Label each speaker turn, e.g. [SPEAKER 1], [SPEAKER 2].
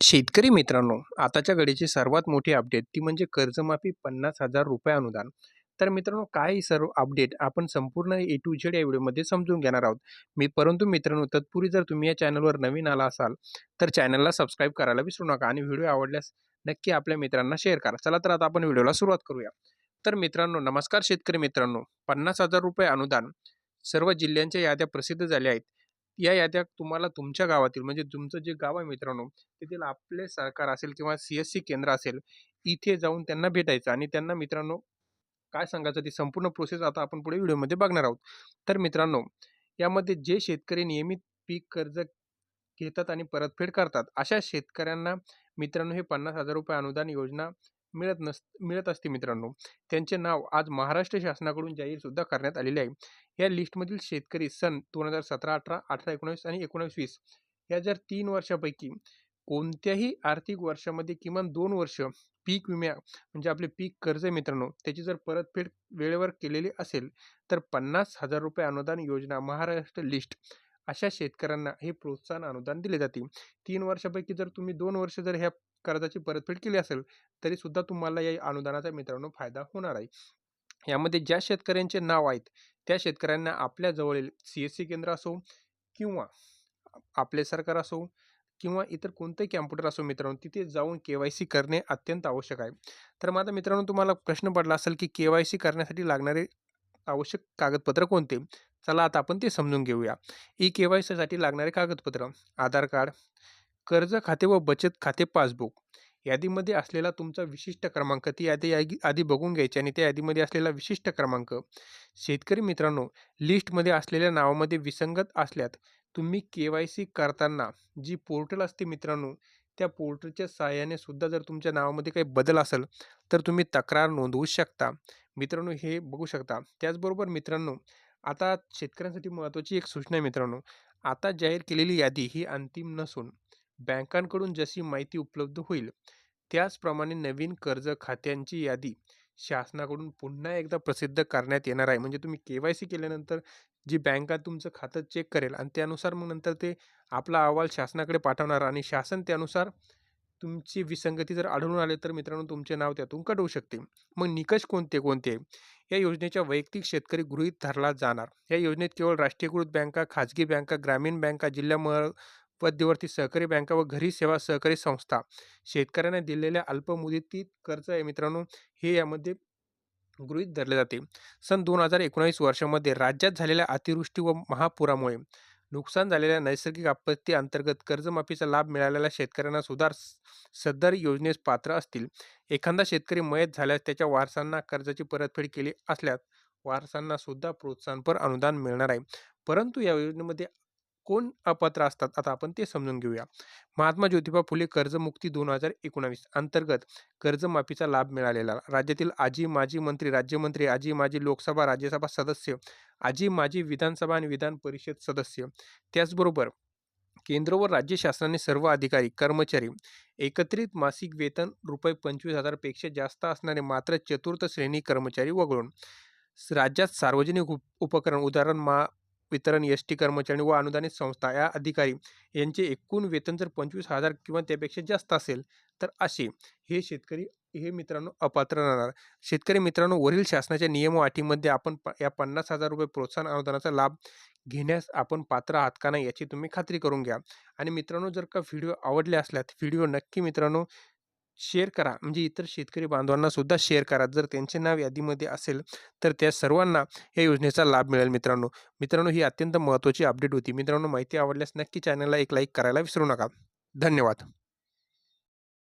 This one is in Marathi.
[SPEAKER 1] शेतकरी मित्रांनो, आताच्या घडीची सर्वात मोठी अपडेट ती म्हणजे कर्जमाफी पन्नास हजार रुपये अनुदान. तर मित्रांनो काय सर्व अपडेट आपण संपूर्ण ए टू झेड या व्हिडिओमध्ये समजून घेणार आहोत. मी परंतु मित्रांनो तत्पूर्वी जर तुम्ही या चॅनलवर नवीन आला असाल, तर चॅनलला सबस्क्राईब करायला विसरू नका आणि व्हिडिओ आवडल्यास नक्की आपल्या मित्रांना शेअर करा. चला तर आता आपण व्हिडिओला सुरुवात करूया. तर मित्रांनो नमस्कार शेतकरी मित्रांनो, पन्नास हजार रुपये अनुदान सर्व जिल्ह्यांच्या याद्या प्रसिद्ध झाल्या आहेत. या याद्या तुम्हाला तुमच्या गावातील म्हणजे तुमचं जे गाव आहे मित्रांनो, तेथील आपले सरकार असेल किंवा सी-एस-सी केंद्र असेल, इथे जाऊन त्यांना भेटायचं आणि त्यांना मित्रांनो काय सांगायचं ती संपूर्ण प्रोसेस आता आपण पुढे व्हिडिओमध्ये बघणार आहोत. तर मित्रांनो, यामध्ये जे शेतकरी नियमित पीक कर्ज घेतात आणि परतफेड करतात, अशा शेतकऱ्यांना मित्रांनो हे पन्नास हजार रुपये अनुदान योजना मिळत नस मिळत असते मित्रांनो. त्यांचे नाव आज महाराष्ट्र शासनाकडून जाहीरसुद्धा करण्यात आलेले आहे. या लिस्टमधील शेतकरी सन 2017, 18, 18, 19 आणि 19-20 या जर तीन वर्षापैकी कोणत्याही आर्थिक वर्षामध्ये किमान दोन वर्ष पीक विम्या म्हणजे आपले पीक कर्ज मित्रांनो, त्याची जर परतफेड वेळेवर केलेली असेल, तर पन्नास हजार रुपये अनुदान योजना महाराष्ट्र लिस्ट अशा शेतकऱ्यांना हे प्रोत्साहन अनुदान दिले जाते. तीन वर्षापैकी जर तुम्ही दोन वर्ष जर ह्या कर्जाची परतफेड केली असेल, तरी सुद्धा तुम्हाला या अनुदानाचा मित्रांनो फायदा होणार आहे. यामध्ये ज्या शेतकऱ्यांचे नाव आहेत, त्या शेतकऱ्यांना आपल्या जवळील सी-एस-सी केंद्र असो किंवा आपले सरकार असो किंवा इतर कोणतंही कॅम्प्युटर असो मित्रांनो, तिथे जाऊन के-वाय-सी करणे अत्यंत आवश्यक आहे. तर माझा मित्रांनो तुम्हाला प्रश्न पडला असेल, की के-वाय-सी करण्यासाठी लागणारे आवश्यक कागदपत्र कोणते? चला आता आपण ते समजून घेऊया. ई-के-वाय-सीसाठी लागणारे कागदपत्र आधार कार्ड, कर्ज खाते व बचत खाते पासबुक, यादीमध्ये असलेला तुमचा विशिष्ट क्रमांक, ती यादी आधी बघून घ्यायची आणि त्या यादीमध्ये असलेला विशिष्ट क्रमांक. शेतकरी मित्रांनो, लिस्टमध्ये असलेल्या नावामध्ये विसंगत असल्यात तुम्ही के-वाय-सी करताना जी पोर्टल असते मित्रांनो, त्या पोर्टलच्या सहाय्याने सुद्धा जर तुमच्या नावामध्ये काही बदल असेल, तर तुम्ही तक्रार नोंदवू शकता. मित्रांनो हे बघू शकता. त्याचबरोबर मित्रांनो, आता शेतकऱ्यांसाठी महत्त्वाची एक सूचना आहे मित्रांनो, आता जाहीर केलेली यादी ही अंतिम नसून बँकांकडून जशी माहिती उपलब्ध होईल, त्याचप्रमाणे नवीन कर्ज खात्यांची यादी शासनाकडून पुन्हा एकदा प्रसिद्ध करण्यात येणार आहे. म्हणजे तुम्ही के-वाय-सी केल्यानंतर जी बँका तुमचं खातं चेक करेल आणि त्यानुसार मग नंतर ते आपला अहवाल शासनाकडे पाठवणार आणि शासन त्यानुसार तुमची विसंगती जर आढळून आले, तर मित्रांनो तुमचे नाव त्यातून कटवू शकते. मग निकष कोणते कोणते? या योजनेच्या वैयक्तिक शेतकरी गृहीत धरला जाणार. या योजनेत केवळ राष्ट्रीयकृत बँका, खाजगी बँका, ग्रामीण बँका, जिल्हा मध्यवर्ती सहकारी बँका व घरी सेवा सहकारी संस्था शेतकऱ्यांना दिलेल्या अल्पमुदतीत कर्ज आहे मित्रांनो, हे यामध्ये गृहीत धरले जाते. सन दोन हजार एकोणावीस वर्षामध्ये राज्यात झालेल्या अतिवृष्टी व महापुरामुळे नुकसान झालेल्या नैसर्गिक आपत्ती अंतर्गत कर्जमाफीचा लाभ मिळालेल्या शेतकऱ्यांना सुधार सदर योजनेस पात्र असतील. एखादा शेतकरी मयत झाल्यास त्याच्या वारसांना कर्जाची परतफेड केली असल्यास वारसांना सुद्धा प्रोत्साहनपर अनुदान मिळणार आहे. परंतु या योजनेमध्ये कोण अपात्र असतात? आता आपण ते समजून घेऊया. महात्मा ज्योतिबा फुले कर्जमुक्ती दोन हजार एकोणावीस अंतर्गत कर्जमाफीचा लाभ मिळालेला राज्यातील आजी माजी मंत्री, राज्यमंत्री, आजी माजी लोकसभा, राज्यसभा सदस्य, आजी माजी विधानसभा आणि विधान परिषद सदस्य, त्याचबरोबर केंद्र व राज्य शासनाने सर्व अधिकारी, कर्मचारी एकत्रित मासिक वेतन रुपये पंचवीस हजारपेक्षा जास्त असणारे मात्र चतुर्थ श्रेणी कर्मचारी वगळून राज्यात सार्वजनिक उपकरण उदाहरण मा वितरण एस टी कर्मचारी व अनुदानित संस्था या अधिकारी यांचे एकूण वेतन जर पंचवीस हजार किंवा त्यापेक्षा जास्त असेल तर असे हे शेतकरी हे मित्रांनो अपात्र राहणार. शेतकरी मित्रांनो वरील शासनाच्या नियम व अटीमध्ये आपण या पन्नास हजार रुपये प्रोत्साहन अनुदानाचा लाभ घेण्यास आपण पात्र आहात का नाही याची तुम्ही खात्री करून घ्या. आणि मित्रांनो जर का व्हिडिओ आवडले असल्यास व्हिडिओ नक्की मित्रांनो शेअर करा. म्हणजे इतर शेतकरी बांधवांना सुद्धा शेअर करा. जर त्यांचे नाव यादीमध्ये असेल तर त्या सर्वांना या योजनेचा लाभ मिळेल मित्रांनो. मित्रांनो ही अत्यंत महत्त्वाची अपडेट होती. मित्रांनो माहिती आवडल्यास नक्की चॅनलला एक लाईक करायला विसरू नका. धन्यवाद.